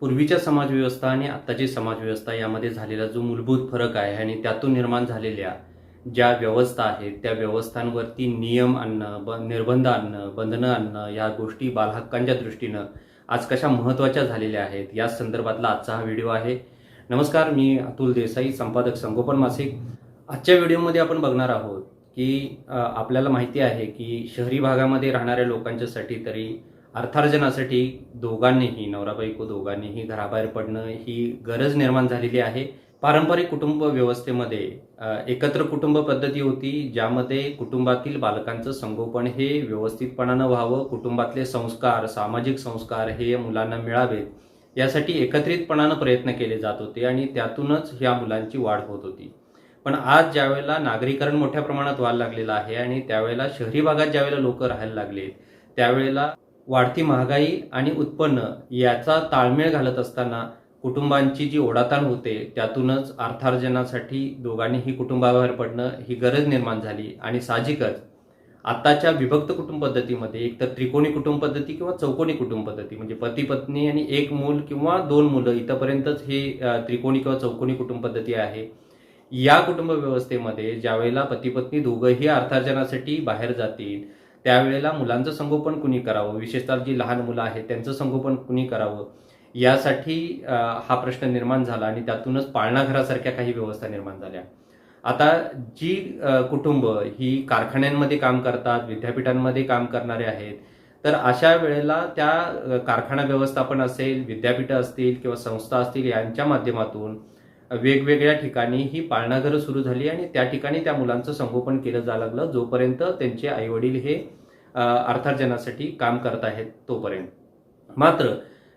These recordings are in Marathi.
पूर्वीच्या समाजव्यवस्था आणि आत्ताची समाजव्यवस्था यामध्ये झालेला जो मूलभूत फरक आहे आणि त्यातून निर्माण झालेल्या ज्या व्यवस्था आहेत त्या व्यवस्थांवरती नियम आणणं ब निर्बंध आणणं बंधनं आणणं या गोष्टी बालहक्कांच्या दृष्टीनं आज कशा महत्त्वाच्या झालेल्या आहेत या संदर्भातला आजचा हा व्हिडिओ आहे. नमस्कार मी अतुल देसाई संपादक संगोपन मासिक. आजच्या व्हिडिओमध्ये आपण बघणार आहोत की आपल्याला माहिती आहे की शहरी भागामध्ये राहणाऱ्या लोकांच्यासाठी तरी अर्थार्जनासाठी दोघांनीही नवरा बायको दोघांनीही घराबाहेर पडणं ही गरज निर्माण झालेली आहे. पारंपरिक कुटुंब व्यवस्थेमध्ये एकत्र कुटुंब पद्धती होती ज्यामध्ये कुटुंबातील बालकांचं संगोपन हे व्यवस्थितपणानं व्हावं कुटुंबातले संस्कार सामाजिक संस्कार हे मुलांना मिळावेत यासाठी एकत्रितपणानं प्रयत्न केले जात होते आणि त्यातूनच ह्या मुलांची वाढ होत होती. पण आज ज्यावेळेला नागरीकरण मोठ्या प्रमाणात व्हायला लागलेलं आहे आणि त्यावेळेला शहरी भागात ज्यावेळेला लोक राहायला लागलेत त्यावेळेला वाढती महागाई आणि उत्पन्न याचा ताळमेळ घालत असताना कुटुंबांची जी ओढाताण होते त्यातूनच अर्थार्जनासाठी दोघांनीही कुटुंबाबाहेर पडणं ही गरज निर्माण झाली आणि साहजिकच आताच्या विभक्त कुटुंब पद्धतीमध्ये एक तर त्रिकोणी कुटुंब पद्धती किंवा चौकोनी कुटुंब पद्धती म्हणजे पती पत्नी आणि एक मूल किंवा दोन मुलं इथंपर्यंतच हे त्रिकोणी किंवा चौकोनी कुटुंब पद्धती आहे. या कुटुंब व्यवस्थेमध्ये ज्यावेळेला पती पत्नी दोघंही अर्थार्जनासाठी बाहेर जातील त्यावेळेला मुलांचं संगोपन कुणी करावं? विशेषतः जी लहान मुलं आहेत त्यांचं संगोपन कुणी करावं? यासाठी हा प्रश्न निर्माण झाला आणि त्यातूनच पाळणाघरासारख्या काही व्यवस्था निर्माण झाल्या. आता जी कुटुंब ही कारखान्यांमध्ये काम करतात विद्यापीठांमध्ये काम करणारे आहेत तर अशा वेळेला त्या कारखाना व्यवस्थापन असेल विद्यापीठं असतील किंवा संस्था असतील यांच्या माध्यमातून वेगवेगळ्या ठिकाणी ही पाळणाघरं सुरू झाली आणि त्या ठिकाणी त्या मुलांचं संगोपन केलं जा लागलं जोपर्यंत त्यांचे आईवडील हे अर्थार्जनासाठी काम करत आहेत तोपर्यंत. मात्र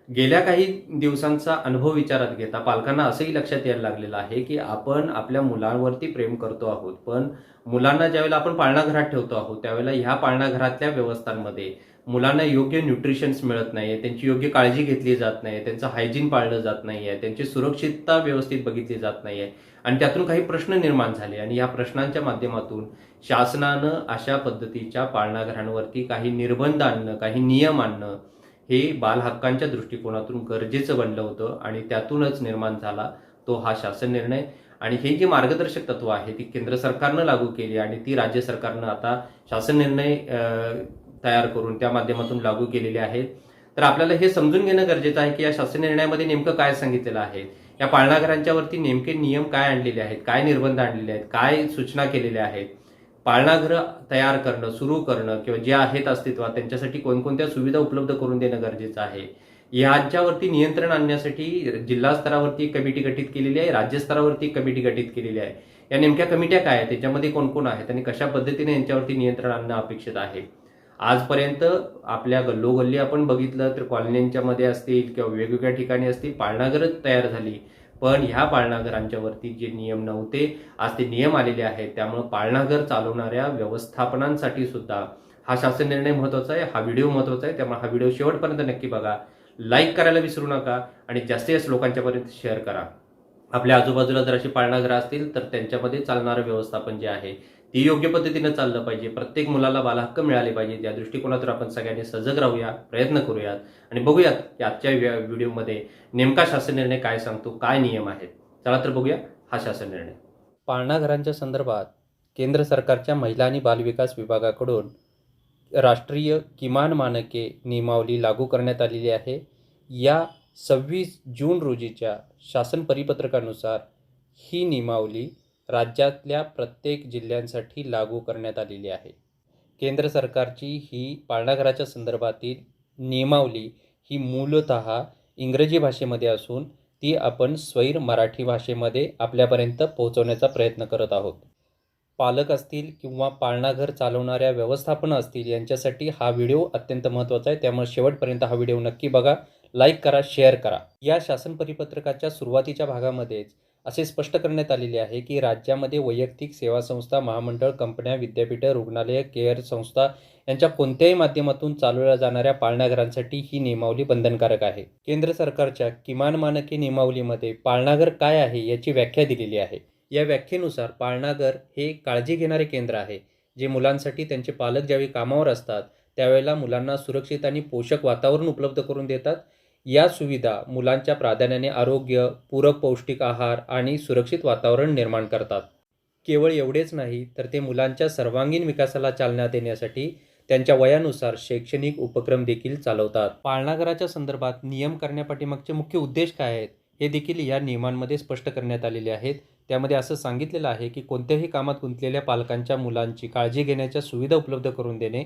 गेल्या काही दिवसांचा अनुभव विचारात घेता पालकांना असंही लक्षात यायला लागलेलं आहे की आपण आपल्या मुलांवरती प्रेम करतो आहोत पण मुलांना ज्यावेळेला आपण पाळणाघरात ठेवतो आहोत त्यावेळेला ह्या पाळणाघरातल्या व्यवस्थांमध्ये मुलांना योग्य न्यूट्रिशन्स मिळत नाहीये त्यांची योग्य काळजी घेतली जात नाही त्यांचं हायजीन पाळलं जात नाही आहे त्यांची सुरक्षितता व्यवस्थित बघितली जात नाही आहे आणि त्यातून काही प्रश्न निर्माण झाले आणि या प्रश्नांच्या माध्यमातून शासनानं अशा पद्धतीच्या पाळणाघरांवरती काही निर्बंध आणणं काही नियम आणणं हे बालहक्कांच्या दृष्टिकोनातून गरजेचं बनलं होतं आणि त्यातूनच निर्माण झाला तो हा शासन निर्णय. आणि हे जी मार्गदर्शक तत्व आहे ती केंद्र सरकारनं लागू केली आणि ती राज्य सरकारनं आता शासन निर्णय तयार करून त्या माध्यमातून लागू केलेले आहेत. तर आपल्याला हे समजून घेणं गरजेचं आहे की या शासन निर्णयामध्ये नेमकं काय सांगितलेलं आहे? या पाळणाघरांच्यावरती नेमके नियम काय आणलेले आहेत? काय निर्बंध आणलेले आहेत? काय सूचना केलेल्या आहेत? पाळणाघरं तयार करणं सुरू करणं किंवा जे आहेत अस्तित्वात त्यांच्यासाठी कोणकोणत्या सुविधा उपलब्ध करून देणं गरजेचं आहे? यांच्यावरती नियंत्रण आणण्यासाठी जिल्हा स्तरावरती एक कमिटी गठीत केलेली आहे राज्यस्तरावरती एक कमिटी गठीत केलेली आहे. या नेमक्या कमिट्या काय आहेत? त्याच्यामध्ये कोण कोण आहेत आणि कशा पद्धतीने यांच्यावरती नियंत्रण आणणं अपेक्षित आहे? आजपर्यंत आपल्या गल्लोगल्ली आपण बघितलं तर कॉलन्यांच्या मध्ये असतील किंवा वेगवेगळ्या ठिकाणी असतील पाळणाघरच तयार झाली. पण ह्या पाळणाघरांच्या वरती जे नियम नव्हते आज ते नियम आलेले आहेत. त्यामुळे पाळणाघर चालवणाऱ्या व्यवस्थापनांसाठी सुद्धा हा शासन निर्णय महत्त्वाचा आहे हा व्हिडिओ महत्त्वाचा आहे. त्यामुळे हा व्हिडिओ शेवटपर्यंत नक्की बघा. लाईक करायला विसरू नका आणि जास्तीत जास्त लोकांच्यापर्यंत शेअर करा. आपल्या आजूबाजूला जर अशी पाळणाघरं असतील तर त्यांच्यामध्ये चालणारं व्यवस्थापन जे आहे ती योग्य पद्धतीनं चाललं पाहिजे. प्रत्येक मुलाला बालहक्क मिळाले पाहिजे. त्या दृष्टिकोनातून आपण सगळ्यांनी सजग राहूया प्रयत्न करूयात आणि बघूयात की आजच्या व्हिडिओमध्ये नेमका शासन निर्णय काय सांगतो काय नियम आहेत. चला तर बघूया हा शासन निर्णय. पाळणाघरांच्या संदर्भात केंद्र सरकारच्या महिला आणि बालविकास विभागाकडून राष्ट्रीय किमान मानके नियमावली लागू करण्यात आलेली आहे. या सव्वीस जून रोजीच्या शासन परिपत्रकानुसार ही नियमावली राज्यातल्या प्रत्येक जिल्ह्यांसाठी लागू करण्यात आलेली आहे. केंद्र सरकारची ही पाळणाघराच्या संदर्भातील नियमावली ही मूलतः इंग्रजी भाषेमध्ये असून ती आपण स्वैर मराठी भाषेमध्ये आपल्यापर्यंत पोहोचवण्याचा प्रयत्न करत आहोत. पालक असतील किंवा पाळणाघर चालवणाऱ्या व्यवस्थापन असतील यांच्यासाठी हा व्हिडिओ अत्यंत महत्त्वाचा आहे. त्यामुळे शेवटपर्यंत हा व्हिडिओ नक्की बघा लाईक करा शेअर करा. या शासन परिपत्रकाच्या सुरुवातीच्या भागामध्येच असे स्पष्ट करण्यात आलेले आहे की राज्यामध्ये वैयक्तिक सेवा संस्था महामंडळ कंपन्या विद्यापीठं रुग्णालय केअर संस्था यांच्या कोणत्याही माध्यमातून चालवल्या जाणाऱ्या पाळणाघरांसाठी ही नियमावली बंधनकारक आहे. केंद्र सरकारच्या किमान मानके नियमावलीमध्ये पाळणाघर काय आहे याची व्याख्या दिलेली आहे. या व्याख्येनुसार पाळणाघर हे काळजी घेणारे केंद्र आहे जे मुलांसाठी त्यांचे पालक ज्यावेळी कामावर असतात त्यावेळेला मुलांना सुरक्षित आणि पोषक वातावरण उपलब्ध करून देतात. या सुविधा मुलांच्या प्राधान्याने आरोग्य पूरक पौष्टिक आहार आणि सुरक्षित वातावरण निर्माण करतात. केवळ एवढेच नाही तर ते मुलांच्या सर्वांगीण विकासाला चालना देण्यासाठी त्यांच्या वयानुसार शैक्षणिक उपक्रम देखील चालवतात. पाळणाघराच्या संदर्भात नियम करण्यापाठीमागचे मुख्य उद्देश काय आहेत हे देखील या नियमांमध्ये स्पष्ट करण्यात आलेले आहेत. त्यामध्ये असं सांगितलेलं आहे की कोणत्याही कामात गुंतलेल्या पालकांच्या मुलांची काळजी घेण्याच्या सुविधा उपलब्ध करून देणे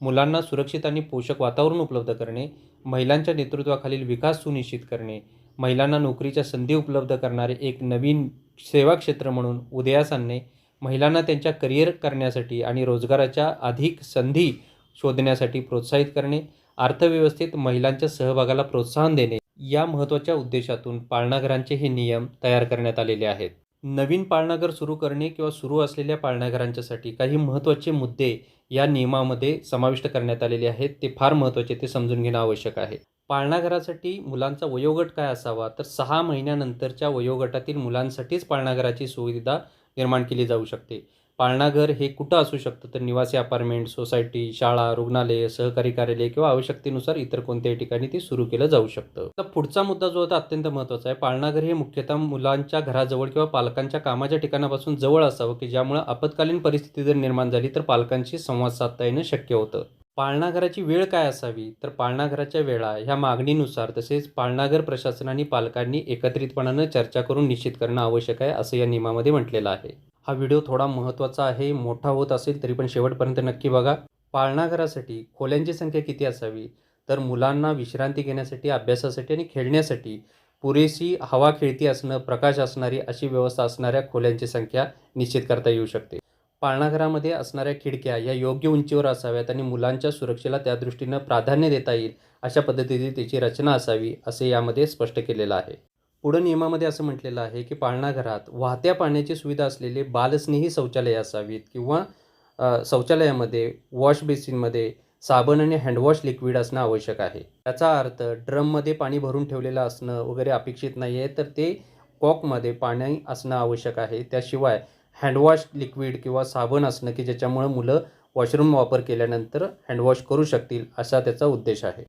मुलांना सुरक्षित आणि पोषक वातावरण उपलब्ध करणे महिलांच्या नेतृत्वाखालील विकास सुनिश्चित करणे महिलांना नोकरीच्या संधी उपलब्ध करणारे एक नवीन सेवा क्षेत्र म्हणून उदयास आणणे महिलांना त्यांच्या करिअर करण्यासाठी आणि रोजगाराच्या अधिक संधी शोधण्यासाठी प्रोत्साहित करणे अर्थव्यवस्थेत महिलांच्या सहभागाला प्रोत्साहन देणे या महत्त्वाच्या उद्देशातून पाळणाघरांचे हे नियम तयार करण्यात आलेले आहेत. नवीन पाळणाघर सुरू करणे किंवा सुरू असलेल्या पाळणाघरांच्यासाठी काही महत्त्वाचे मुद्दे या नियमामध्ये समाविष्ट करण्यात आलेले आहेत. ते फार महत्त्वाचे ते समजून घेणं आवश्यक आहे. पाळणाघरासाठी मुलांचा वयोगट काय असावा? तर सहा महिन्यानंतरच्या वयोगटातील मुलांसाठीच पाळणाघराची सुविधा निर्माण केली जाऊ शकते. पाळणाघर हे कुठं असू शकतं? तर निवासी अपार्टमेंट सोसायटी शाळा रुग्णालय सहकारी कार्यालय किंवा आवश्यकतेनुसार इतर कोणत्याही ठिकाणी ते सुरू केलं जाऊ शकतं. तर पुढचा मुद्दा जो होता अत्यंत महत्त्वाचा आहे. पाळणाघर हे मुख्यतः मुलांच्या घराजवळ किंवा पालकांच्या कामाच्या ठिकाणापासून जवळ असावं की ज्यामुळे आपत्कालीन परिस्थिती जर निर्माण झाली तर पालकांशी संवाद साधता येणं शक्य होतं. पाळणाघराची वेळ काय असावी? तर पाळणाघराच्या वेळा ह्या मागणीनुसार तसेच पाळणाघर प्रशासन आणि पालकांनी एकत्रितपणानं चर्चा करून निश्चित करणं आवश्यक आहे असं या नियमामध्ये म्हटलेलं आहे. हा व्हिडिओ थोडा महत्त्वाचा आहे मोठा होत असेल तरी पण शेवटपर्यंत नक्की बघा. पाळणाघरासाठी खोल्यांची संख्या किती असावी? तर मुलांना विश्रांती घेण्यासाठी अभ्यासासाठी आणि खेळण्यासाठी पुरेशी हवा खेळती असणं प्रकाश असणारी अशी व्यवस्था असणाऱ्या खोल्यांची संख्या निश्चित करता येऊ शकते. पाळणाघरामध्ये असणाऱ्या खिडक्या या योग्य उंचीवर असाव्यात आणि मुलांच्या सुरक्षेला त्या दृष्टीनं प्राधान्य देता येईल अशा पद्धतीची त्याची रचना असावी असे यामध्ये स्पष्ट केलेलं आहे. पुढं नियमामध्ये असं म्हटलेलं आहे की पाळणाघरात वाहत्या पाण्याची सुविधा असलेले बालस्नेही शौचालय असावीत किंवा शौचालयामध्ये वॉश बेसिनमध्ये साबण आणि हँडवॉश लिक्विड असणं आवश्यक आहे. याचा अर्थ ड्रममध्ये पाणी भरून ठेवलेलं असणं वगैरे अपेक्षित नाही आहे तर ते कॉकमध्ये पाणी असणं आवश्यक आहे. त्याशिवाय हँडवॉश लिक्विड किंवा साबण असणं की ज्याच्यामुळं मुलं वॉशरूम वापर केल्यानंतर हँडवॉश करू शकतील असा त्याचा उद्देश आहे.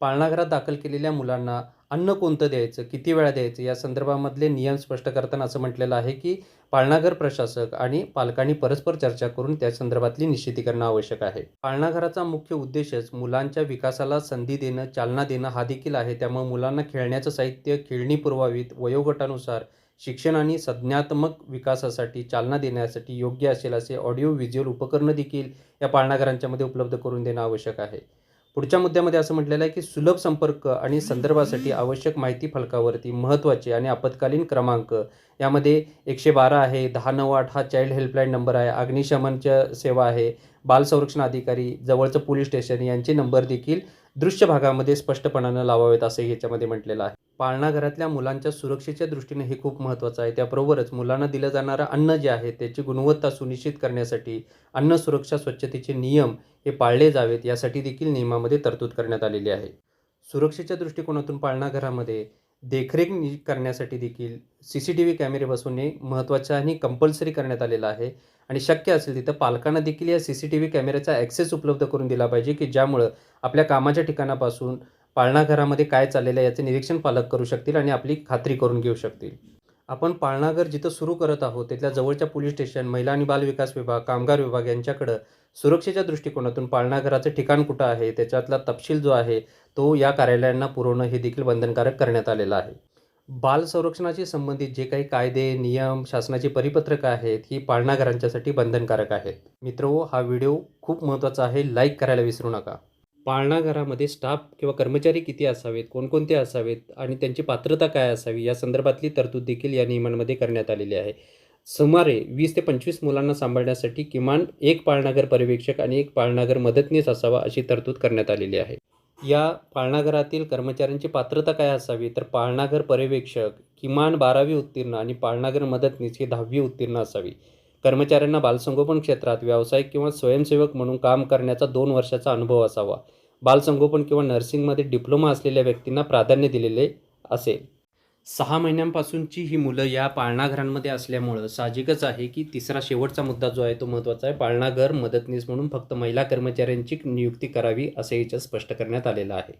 पाळणाघरात दाखल केलेल्या मुलांना अन्न कोणतं द्यायचं किती वेळा द्यायचं या संदर्भामधले नियम स्पष्ट करताना असं म्हटलेलं आहे की पाळणाघर प्रशासक आणि पालकांनी परस्पर चर्चा करून त्या संदर्भातली निश्चिती करणं आवश्यक आहे. पाळणाघराचा मुख्य उद्देशच मुलांच्या विकासाला संधी देणं चालना देणं हा देखील आहे. त्यामुळे मुलांना खेळण्याचं साहित्य खेळणी पुरवावीत वयोगटानुसार शिक्षण आणि संज्ञात्मक विकासासाठी चालना देण्यासाठी योग्य असेल असे ऑडिओ व्हिज्युअल उपकरणं देखील या पाळणाघरांच्यामध्ये उपलब्ध करून देणं आवश्यक आहे. पुढच्या मुद्द्यामध्ये असं म्हटलेलं आहे की सुलभ संपर्क आणि संदर्भासाठी आवश्यक माहिती फलकावरती महत्त्वाचे आणि आपत्कालीन क्रमांक यामध्ये एकशे बारा आहे दहा नऊ आठ हा चाइल्ड हेल्पलाईन नंबर आहे अग्निशमनच्या सेवा आहे बाल संरक्षण अधिकारी जवळचं पोलीस स्टेशन यांचे नंबर देखील दृश्य भागामध्ये स्पष्टपणानं लावावेत असं याच्यामध्ये म्हटलेलं आहे. पाळणाघरातल्या मुलांच्या सुरक्षेच्या दृष्टीने हे खूप महत्त्वाचं आहे. त्याबरोबरच मुलांना दिलं जाणारं अन्न जे आहे त्याची गुणवत्ता सुनिश्चित करण्यासाठी अन्न सुरक्षा स्वच्छतेचे नियम हे पाळले जावेत यासाठी देखील नियमामध्ये तरतूद करण्यात आलेली आहे. सुरक्षेच्या दृष्टिकोनातून पाळणाघरामध्ये देखरेख करण्यासाठी देखील सी सी टी व्ही कॅमेरे बसवणे महत्त्वाचे आणि कंपल्सरी करण्यात आलेलं आहे. आणि शक्य असेल तिथं पालकांना देखील या सी सी टी व्ही कॅमेऱ्याचा ॲक्सेस उपलब्ध करून दिला पाहिजे की ज्यामुळं आपल्या कामाच्या ठिकाणापासून पाळणाघरामध्ये काय चाललेलं आहे याचे निरीक्षण पालक करू शकतील आणि आपली खात्री करून घेऊ शकतील. आपण पाळणाघर जिथं सुरू करत आहोत तिथल्या जवळच्या पोलीस स्टेशन महिला आणि बालविकास विभाग कामगार विभाग यांच्याकडं सुरक्षेच्या दृष्टिकोनातून पाळणाघराचं ठिकाण कुठं आहे त्याच्यातला तपशील जो आहे तो या कार्यालयांना पुरवणं हे देखील बंधनकारक करण्यात आलेलं आहे. बाल संरक्षणाशी संबंधित जे काही कायदे नियम शासनाची परिपत्रकं आहेत ही पाळणाघरांच्यासाठी बंधनकारक आहेत. मित्रो हा व्हिडिओ खूप महत्त्वाचा आहे लाईक करायला विसरू नका. पाळणाघरामध्ये स्टाफ किंवा कर्मचारी किती असावेत कोणकोणते असावेत आणि त्यांची पात्रता काय असावी या संदर्भातली तरतूद देखील या नियमांमध्ये करण्यात आलेली आहे. सुमारे वीस ते पंचवीस मुलांना सांभाळण्यासाठी किमान एक पाळणाघर पर्यवेक्षक आणि एक पाळणाघर मदतनीस असावा अशी तरतूद करण्यात आलेली आहे. या पाळणाघरातील कर्मचाऱ्यांची पात्रता काय असावी? तर पाळणाघर पर्यवेक्षक किमान बारावी उत्तीर्ण आणि पाळणाघर मदतनीस ही दहावी उत्तीर्ण असावी. कर्मचाऱ्यांना बालसंगोपन क्षेत्रात व्यावसायिक किंवा स्वयंसेवक म्हणून काम करण्याचा दोन वर्षाचा अनुभव असावा. बालसंगोपन किंवा नर्सिंगमध्ये डिप्लोमा असलेल्या व्यक्तींना प्राधान्य दिलेले असेल. सहा महिन्यांपासूनची ही मुलं या पाळणाघरांमध्ये असल्यामुळं साहजिकच आहे की तिसरा शेवटचा मुद्दा जो आहे तो महत्त्वाचा आहे. पाळणाघर मदतनीस म्हणून फक्त महिला कर्मचाऱ्यांची नियुक्ती करावी असे याच्यात स्पष्ट करण्यात आलेलं आहे.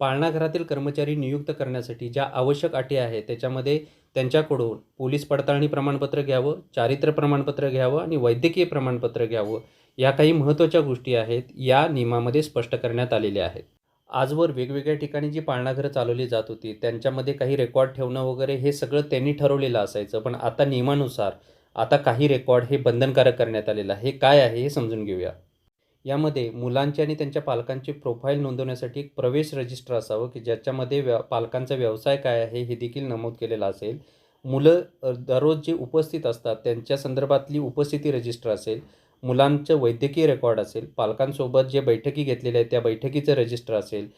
पाळणाघरातील कर्मचारी नियुक्त करण्यासाठी ज्या आवश्यक अटी आहेत त्याच्यामध्ये त्यांच्याकडून पोलीस पडताळणी प्रमाणपत्र घ्यावं चारित्र्य प्रमाणपत्र घ्यावं आणि वैद्यकीय प्रमाणपत्र घ्यावं या काही महत्त्वाच्या गोष्टी आहेत या नियमामध्ये स्पष्ट करण्यात आलेल्या आहेत. आजवर वेगवेगळ्या ठिकाणी जी पाळणाघरं चालवली जात होती त्यांच्यामध्ये काही रेकॉर्ड ठेवणं वगैरे हे सगळं त्यांनी ठरवलेलं असायचं पण आता नियमानुसार आता काही रेकॉर्ड हे बंधनकारक करण्यात आलेलं आहे. हे काय आहे हे समजून घेऊया. यामध्ये मुलांचे आणि त्यांच्या पालकांचे प्रोफाईल नोंदवण्यासाठी एक प्रवेश रजिस्टर असावं की ज्याच्यामध्ये व्या पालकांचा व्यवसाय काय आहे हे देखील नमूद केलेलं असेल. मुलं दररोज जे उपस्थित असतात त्यांच्या संदर्भातली उपस्थिती रजिस्टर असेल मुलांचं वैद्यकीय रेकॉर्ड असेल पालकांसोबत जे बैठकी घेतलेल्या आहेत त्या बैठकीचं रजिस्टर असेल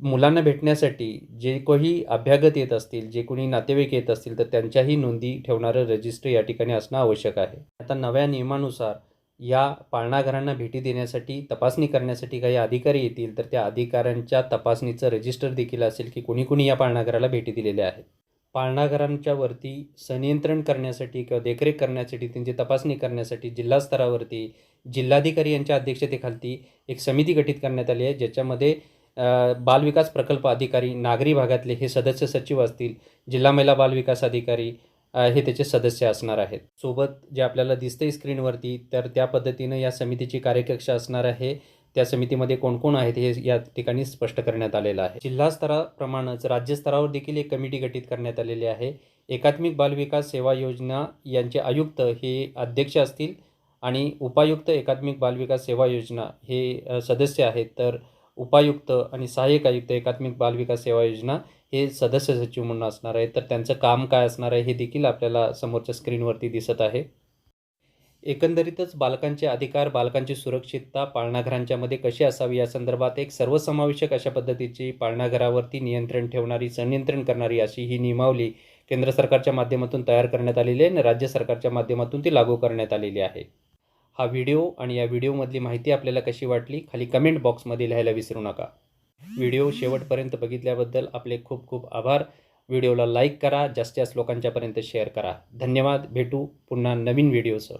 मुलांना भेटण्यासाठी जे कोणी अभ्यागत येत असतील जे कोणी नातेवाईक येत असतील तर त्यांच्याही नोंदी ठेवणारं रजिस्टर या ठिकाणी असणं आवश्यक आहे. आता नव्या नियमानुसार या पाळणाघरांना भेटी देण्यासाठी तपासणी करण्यासाठी काही अधिकारी येतील तर त्या अधिकाऱ्यांच्या तपासणीचं रजिस्टर देखील असेल की कोणी कोणी या पाळणाघराला भेटी दिलेल्या आहेत. पाळणाघरांच्या वरती संनियंत्रण करण्यासाठी किंवा देखरेख करण्यासाठी त्यांची तपासणी करण्यासाठी जिल्हा स्तरावरती जिल्हाधिकारी यांच्या अध्यक्षतेखालती एक समिती गठीत करण्यात आली आहे ज्याच्यामध्ये बालविकास प्रकल्प अधिकारी नागरी भागातले हे सदस्य सचिव असतील जिल्हा महिला बालविकास अधिकारी हे त्याचे सदस्य असणार आहेत. सोबत जे आपल्याला दिसतंय स्क्रीनवरती तर त्या पद्धतीनं या समितीची कार्यकक्षा असणार आहे. त्या समितीमध्ये कोण कोण आहेत हे या ठिकाणी स्पष्ट करण्यात आलेलं आहे. जिल्हा स्तराप्रमाणेच राज्यस्तरावर देखील एक कमिटी गठीत करण्यात आलेली आहे. एकात्मिक बालविकास सेवा योजना यांचे आयुक्त हे अध्यक्ष असतील आणि उपायुक्त एकात्मिक बालविकास सेवा योजना हे सदस्य आहेत. तर उपायुक्त आणि सहाय्यक आयुक्त एकात्मिक बालविकास सेवा योजना हे सदस्य सचिव म्हणून असणार आहे. तर त्यांचं काम काय असणार आहे हे देखील आपल्याला समोरच्या स्क्रीनवरती दिसत आहे. एकंदरीतच बालकांचे अधिकार बालकांची सुरक्षितता पाळणाघरांच्यामध्ये कशी असावी या संदर्भात एक सर्वसमावेशक अशा पद्धतीची पाळणाघरावरती नियंत्रण ठेवणारी संनियंत्रण करणारी अशी ही नियमावली केंद्र सरकारच्या माध्यमातून तयार करण्यात आलेली आहे आणि राज्य सरकारच्या माध्यमातून ती लागू करण्यात आलेली आहे. हा व्हिडिओ आणि या व्हिडिओमधली माहिती आपल्याला कशी वाटली खाली कमेंट बॉक्समध्ये लिहायला विसरू नका. व्हिडिओ शेवटपर्यंत बघितल्याबद्दल आपले खूप खूप आभार. व्हिडिओला लाईक करा जास्तीत जास्त लोकांच्यापर्यंत शेअर करा. धन्यवाद. भेटू पुन्हा नवीन व्हिडिओसह.